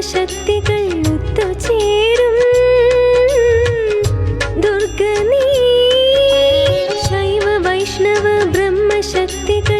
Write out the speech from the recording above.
ശക്തികൾ ഒത്തുചേരും. ദുർഗ നീ ശൈവ വൈഷ്ണവ ബ്രഹ്മശക്തികൾ